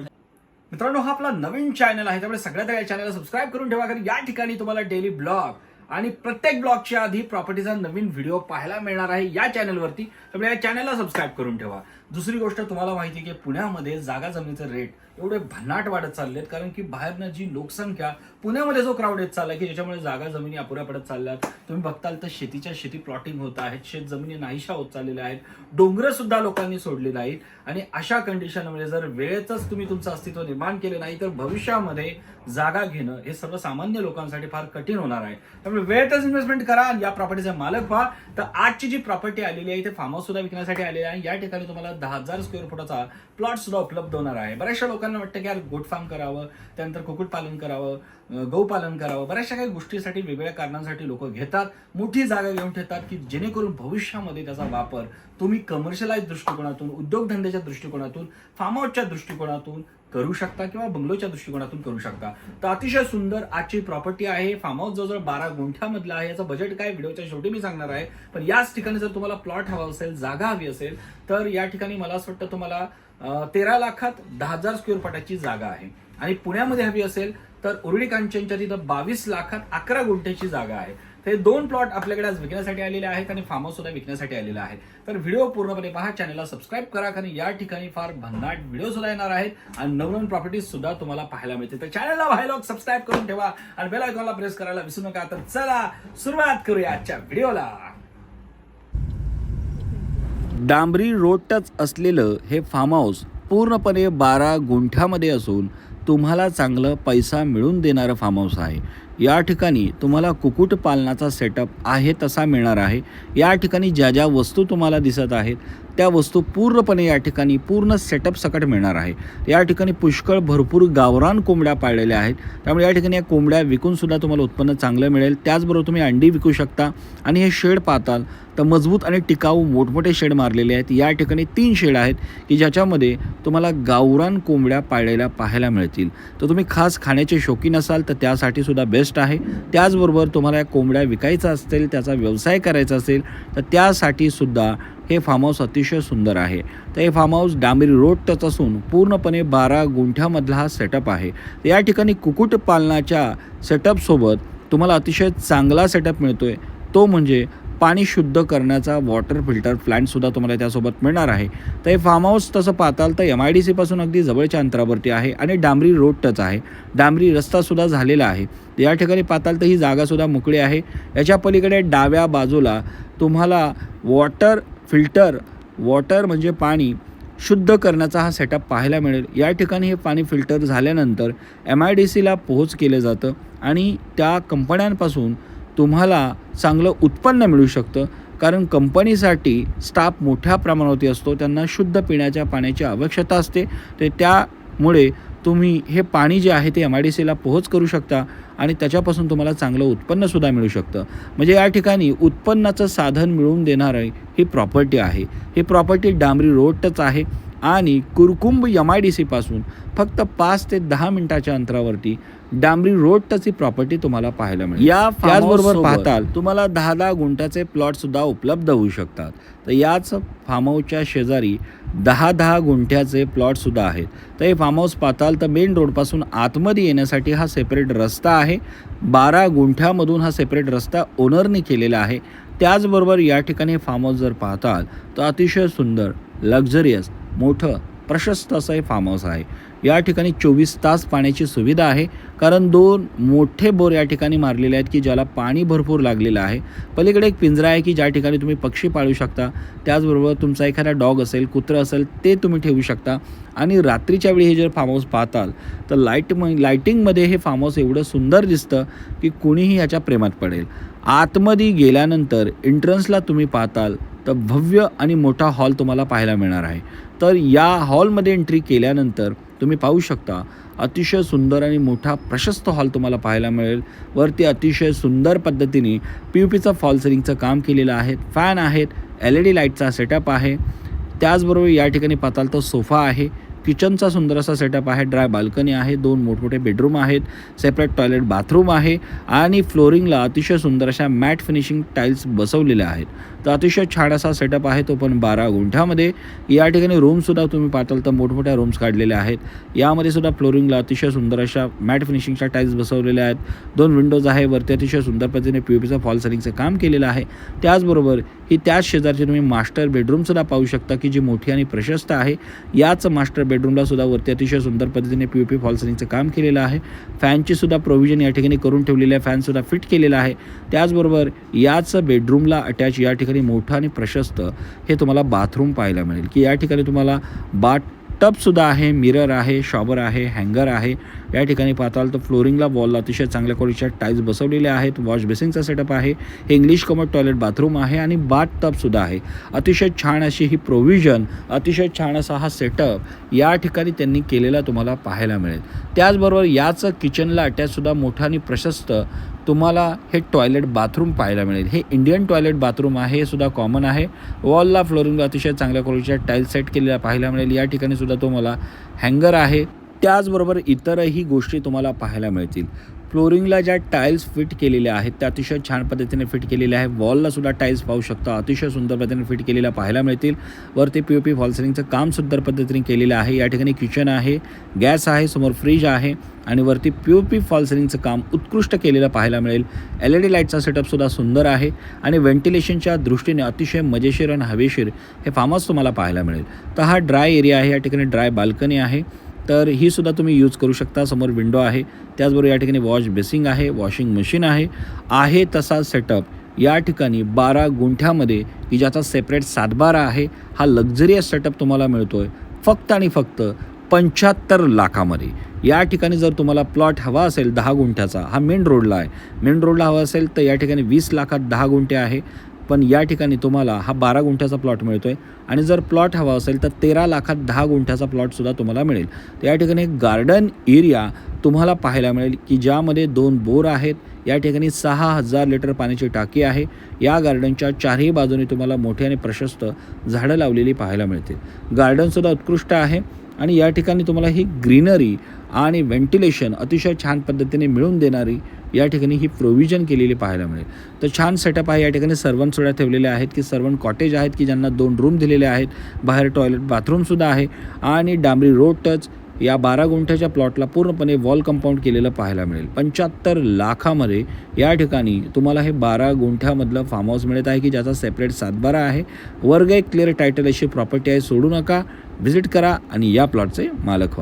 मित्रांनो हा आपला नवीन चॅनल आहे. त्यामुळे सगळ्यात या चॅनलला सबस्क्राईब करून ठेवा. कारण या ठिकाणी तुम्हाला डेली ब्लॉग आणि प्रत्येक ब्लॉगच्या आधी प्रॉपर्टीचा नवीन व्हिडिओ पाहायला मिळणार आहे या चॅनलवरती. त्यामुळे या चॅनलला सबस्क्राईब करून ठेवा. दुसरी गोष्ट तुम्हाला माहिती आहे की पुण्यामध्ये जागा जमिनीचे रेट एवढे भन्नाट वाढत चाललेत कारण की बाहेरनं जी लोकसंख्या पुण्यामध्ये जो क्राऊड येत चालला की ज्याच्यामुळे जागा जमिनी अपुऱ्या पडत चालल्यात. तुम्ही बघताल तर शेतीच्या शेती प्लॉटिंग होत आहेत शेत जमिनी नाहीशा होत चाललेल्या आहेत डोंगर सुद्धा लोकांनी सोडले नाहीत. आणि अशा कंडिशनमध्ये जर वेळेतच तुम्ही तुमचं अस्तित्व निर्माण केलं नाही तर भविष्यामध्ये जागा घेणं हे सर्वसामान्य लोकांसाठी फार कठीण होणार आहे. त्यामुळे वेळेतच इन्व्हेस्टमेंट करा या प्रॉपर्टीचे मालक व्हा. तर आजची जी प्रॉपर्टी आलेली आहे ते फार्म हाऊस सुद्धा विकण्यासाठी आलेली आहे. या ठिकाणी तुम्हाला दहा हजार स्क्वेअर फुटाचा प्लॉट सुद्धा उपलब्ध होणार आहे. बऱ्याचशा लोकांना वाटतं की यार गोट फार्म करावं त्यानंतर कुक्कुटपालन करावं अं, गौपालन करावं. बऱ्याचशा काही गोष्टीसाठी वेगवेगळ्या कारणांसाठी लोक घेतात मोठी जागा घेऊन ठेवतात की जेणेकरून भविष्यामध्ये त्याचा वापर तुम्ही कमर्शियलाइज दृष्टिकोनातून उद्योगधंद्याच्या दृष्टिकोनातून फार्म हाऊसच्या दृष्टिकोनातून करू शकता किंवा बंगलोच्या दृष्टिकोनातून करू शकता. तर अतिशय सुंदर आजची प्रॉपर्टी आहे. फार्म हाऊस जवळजवळ बारा गुंठ्यामधला आहे. याचं बजेट काय व्हिडिओच्या शेवटी मी सांगणार आहे. पण याच ठिकाणी जर तुम्हाला प्लॉट हवा असेल जागा हवी असेल तर या ठिकाणी मला असं वाटतं तुम्हाला तेरा लाखात दहा हजार स्क्वेअर फुटाची जागा आहे. आणि पुण्यामध्ये हवी असेल तर उर्डी कांचनच्या तिथं बावीस लाखात अकरा गुंठ्याची जागा आहे. तर हे दोन प्लॉट आपल्याकडे आज विकण्यासाठी आलेले आहेत आणि फार्म हाऊस सुद्धा विकण्यासाठी आलेला आहे. तर व्हिडिओ पूर्णपणे पहा चॅनलला सबस्क्राईब करा कारण या ठिकाणी फार भन्नाट व्हिडिओ सुद्धा येणार आहेत आणि नवनवीन प्रॉपर्टीज सुद्धा तुम्हाला पाहायला मिळते तर चॅनलला व्हायला सबस्क्राईब करून ठेवा आणि बेल आयकॉनला प्रेस करायला विसरू नका. तर चला सुरुवात करूया आजच्या व्हिडिओला. डांबरी रोड टच असलेलं हे फार्म हाऊस पूर्णपणे बारा गुंठ्यामध्ये असून तुम्हाला चांगलं पैसा मिळून देणारं फार्म हाऊस आहे. या ठिकाणी तुम्हाला कुक्कुटपालनाचा सेटअप आहे तसा मिळणार आहे. या ठिकाणी ज्या ज्या वस्तू तुम्हाला दिसत आहेत त्या वस्तू पूर्णपणे या ठिकाणी पूर्ण सेटअप सकट मिळणार आहे. या ठिकाणी पुष्कळ भरपूर गावरान कोंबड्या पाळलेल्या आहेत. त्यामुळे या ठिकाणी या कोंबड्या विकूनसुद्धा तुम्हाला उत्पन्न चांगलं मिळेल. त्याचबरोबर तुम्ही अंडी विकू शकता आणि हे शेड पाहताल तर मजबूत आणि टिकाऊ मोठमोठे शेड मारलेले आहेत. या ठिकाणी तीन शेड आहेत की ज्याच्यामध्ये तुम्हाला गावरान कोंबड्या पाळलेल्या पाहायला मिळतील. तर तुम्ही खास खाण्याचे शौकीन असाल तर त्यासाठी सुद्धा बेस्ट आहे. त्याचबरोबर तुम्हाला या कोंबड्या विकायचा असेल त्याचा व्यवसाय करायचा असेल तर त्यासाठी सुद्धा हे फार्म हाऊस अतिशय सुंदर आहे. तर हे फार्म हाऊस डांबरी रोड टच असून पूर्णपणे बारा गुंठ्यामधला हा सेटअप आहे. या ठिकाणी कुक्कुटपालनाच्या सेटअपसोबत तुम्हाला अतिशय चांगला सेटअप मिळतो आहे तो म्हणजे पाणी शुद्ध करण्याचा वॉटर फिल्टर प्लॅन्टसुद्धा तुम्हाला त्यासोबत मिळणार आहे. तर हे फार्म हाऊस तसं पाहताल तर एम आय डी सीपासून अगदी जवळच्या अंतरावरती आहे आणि डांबरी रोड टच आहे. डांबरी रस्तासुद्धा झालेला आहे. या ठिकाणी पाहताल तर ही जागासुद्धा मोकळी आहे. याच्या पलीकडे डाव्या बाजूला तुम्हाला वॉटर फिल्टर वॉटर म्हणजे पाणी शुद्ध करण्याचा हा सेटअप पाहायला मिळेल. या ठिकाणी हे पाणी फिल्टर झाल्यानंतर एम आय डी सीला पोहोच केलं जातं आणि त्या कंपन्यांपासून तुम्हाला चांगलं उत्पन्न मिळू शकतं. कारण कंपनीसाठी स्टाफ मोठ्या प्रमाणावरती असतो त्यांना शुद्ध पिण्याच्या पाण्याची आवश्यकता असते. ते त्यामुळे तुम्ही हे पाणी जे आहे ते एम आय डी सीला पोहोच करू शकता आणि त्याच्यापासून तुम्हाला चांगलं उत्पन्नसुद्धा मिळू शकतं. म्हणजे या ठिकाणी उत्पन्नाचं साधन मिळवून देणारं ही प्रॉपर्टी आहे. ही प्रॉपर्टी डांबरी रोडच आहे. आणि कुरकुंब एम आय डी सीपासून फक्त पाच ते दहा मिनिटाच्या अंतरावरती डांबरी रोड टच प्रॉपर्टी तुम्हाला पाहायला मिळेल. या त्याचबरोबर पाहताल तुम्हाला दहा दहा गुंठ्याचे प्लॉटसुद्धा उपलब्ध होऊ शकतात. तर याच फार्म हाऊसच्या शेजारी दहा दहा गुंठ्याचे प्लॉटसुद्धा आहेत. तर हे फार्म हाऊस पाहताल तर मेन रोडपासून आतमध्ये येण्यासाठी हा सेपरेट रस्ता आहे. बारा गुंठ्यामधून हा सेपरेट रस्ता ओनरने केलेला आहे. त्याचबरोबर या ठिकाणी फार्म हाऊस जर पाहताल तर अतिशय सुंदर लक्झरियस मोठं प्रशस्त असं हे फार्म हाऊस आहे. या ठिकाणी चोवीस तास पाण्याची सुविधा आहे. कारण दोन मोठे बोर या ठिकाणी मारलेले आहेत की ज्याला पाणी भरपूर लागलेलं आहे. पलीकडे एक पिंजरा आहे की ज्या ठिकाणी तुम्ही पक्षी पाळू शकता. त्याचबरोबर तुमचा एखादा डॉग असेल कुत्रं असेल ते तुम्ही ठेवू शकता. आणि रात्रीच्या वेळी हे जर फार्म हाऊस पाहताल तर लाइट म लाईटिंगमध्ये हे फार्म हाऊस एवढं सुंदर दिसतं की कुणीही ह्याच्या प्रेमात पडेल. आतमध्ये गेल्यानंतर एंट्रन्सला तुम्ही पाहताल तर भव्य आणि मोठा हॉल तुम्हाला पाहायला मिळणार आहे. तर या हॉलमध्ये एंट्री केल्यानंतर तुम्ही पाहू शकता अतिशय सुंदर आणि मोठा प्रशस्त हॉल तुम्हाला पाहायला मिळेल. वरती अतिशय सुंदर पद्धतीने पी यू पीचं फॉल सिलिंगचं काम केलेलं आहे. फॅन आहेत एल ई डी लाईटचा सेटअप आहे. त्याचबरोबर या ठिकाणी पाताल तर सोफा आहे. किचनचा सुंदर असा सेटअप आहे. ड्राय बाल्कनी आहे. दोन मोठमोठे बेडरूम आहेत. सेपरेट टॉयलेट बाथरूम आहे. आणि फ्लोरिंगला अतिशय सुंदर अशा मॅट फिनिशिंग टाईल्स बसवलेल्या आहेत. तर अतिशय छान असा सेटअप आहे तो पण बारा गुंठ्यामध्ये. या ठिकाणी रूमसुद्धा तुम्ही पाहताल तर मोठमोठ्या रूम्स काढलेल्या आहेत. यामध्ये सुद्धा फ्लोरिंगला अतिशय सुंदर अशा मॅट फिनिशिंगच्या टाईल्स बसवलेल्या आहेत. दोन विंडोज आहे वरती अतिशय सुंदर पद्धतीने पी पीचं फॉल सेलिंगचं काम केलेलं आहे. त्याचबरोबर ही त्याच शेजारची तुम्ही मास्टर बेडरूमसुद्धा पाहू शकता की जी मोठी आणि प्रशस्त आहे. याच मास्टर बेडरूमला सुद्धा वरती अतिशय सुंदर पद्धतीने पी पी फॉल सेलिंगचं काम केलेलं आहे. फॅनची सुद्धा प्रोव्हिजन या ठिकाणी करून ठेवलेली आहे. फॅनसुद्धा फिट केलेला आहे. त्याचबरोबर याच बेडरूमला अटॅच या ठिकाणी मोठं आणि प्रशस्त हे तुम्हाला बाथरूम पाहायला मिळेल. की या ठिकाणी तुम्हाला बाट टबसुद्धा आहे मिरर आहे शॉवर आहे हँगर आहे. या ठिकाणी पाहताल तर फ्लोरिंगला वॉलला अतिशय चांगल्या क्वालिटीच्या टाईल्स बसवलेल्या आहेत. वॉश बेसिनचा सेटअप आहे. हे इंग्लिश कमर टॉयलेट बाथरूम आहे आणि बाथ टबसुद्धा आहे. अतिशय छान अशी ही प्रोव्हिजन अतिशय छान असा हा सेटअप या ठिकाणी त्यांनी केलेला तुम्हाला पाहायला मिळेल. त्याचबरोबर याच किचनला अटॅचसुद्धा मोठा आणि प्रशस्त तुम्हाला हे टॉयलेट बाथरूम पाहायला मिळेल. हे इंडियन टॉयलेट बाथरूम आहे हे सुद्धा कॉमन आहे. वॉलला फ्लोरिंगला अतिशय चांगल्या क्वालिटीच्या टाईल सेट केलेल्या पाहायला मिळेल. या ठिकाणी सुद्धा तुम्हाला हँगर आहे. त्याचबरोबर इतरही गोष्टी तुम्हाला पाहायला मिळतील. फ्लोरिंगला ज्या टाईल्स फिट केलेल्या आहेत त्या अतिशय छान पद्धतीने फिट केलेल्या आहे. वॉलला सुद्धा टाईल्स पाहू शकता अतिशय सुंदर पद्धतीने फिट केलेल्या पाहायला मिळतील. वरती पी ओ पी फॉलसेलिंगचं काम सुंदर पद्धतीने केलेलं आहे. या ठिकाणी किचन आहे गॅस आहे समोर फ्रीज आहे आणि वरती पी ओ पी फॉलसेलिंगचं काम उत्कृष्ट केलेलं पाहायला मिळेल. एल ई डी लाईटचा सेटअपसुद्धा सुंदर आहे आणि व्हेंटिलेशनच्या दृष्टीने अतिशय मजेशीर आणि हवेशीर हे फार्म तुम्हाला पाहायला मिळेल. तर हा ड्राय एरिया आहे या ठिकाणी ड्राय बाल्कनी आहे. तर ही सुद्धा तुम्ही यूज करू शकता. समोर विंडो आहे. त्याचबरोबर या ठिकाणी वॉश बेसिंग आहे. वॉशिंग मशीन आहे. आहे तसा सेटअप या ठिकाणी बारा गुंठ्यामध्ये की ज्याचा सेपरेट सातबारा आहे हा लक्झरियस सेटअप तुम्हाला मिळतो आहे फक्त आणि फक्त पंच्याहत्तर लाखामध्ये. या ठिकाणी जर तुम्हाला प्लॉट हवा असेल दहा गुंठ्याचा हा मेन रोडला आहे. मेन रोडला हवा असेल तर या ठिकाणी वीस लाखात दहा गुंठे आहे. पण या ठिकाणी तुम्हाला हा बारा गुंठ्याचा प्लॉट मिळतो आहे आणि जर प्लॉट हवा असेल तर तेरा लाखात दहा गुंठ्याचा प्लॉटसुद्धा तुम्हाला मिळेल. तर या ठिकाणी गार्डन एरिया तुम्हाला पाहायला मिळेल की ज्यामध्ये दोन बोर आहेत. या ठिकाणी सहा हजार लिटर पाण्याची टाकी आहे. या गार्डनच्या चारही बाजूने तुम्हाला मोठे आणि प्रशस्त झाडं लावलेली पाहायला मिळतील. गार्डनसुद्धा उत्कृष्ट आहे. आणि या ठिकाणी तुम्हाला ही ग्रीनरी आणि व्हेंटिलेशन अतिशय छान पद्धतीने मिळून देणारी या ठिकाणी ही प्रोव्हिजन केलेली पाहायला मिळेल. तर छान सेटअप आहे. या ठिकाणी सर्वंट सुद्धा ठेवलेले आहेत की सर्वंट कॉटेज आहेत की ज्यांना दोन रूम दिलेले आहेत. बाहेर टॉयलेट बाथरूमसुद्धा आहे. आणि डांबरी रोड टच या बारा गुंठ्याच्या प्लॉटला पूर्णपणे वॉल कंपाऊंड केलेलं पाहायला मिळेल. पंच्याहत्तर लाखामध्ये या ठिकाणी तुम्हाला हे बारा गुंठ्यामधलं फार्म हाऊस मिळत आहे की ज्याचा सेपरेट सातबारा आहे. वर्ग एक क्लिअर टायटल अशी प्रॉपर्टी आहे. सोडू नका. व्हिजिट करा आणि या प्लॉटचे मालक व्हा.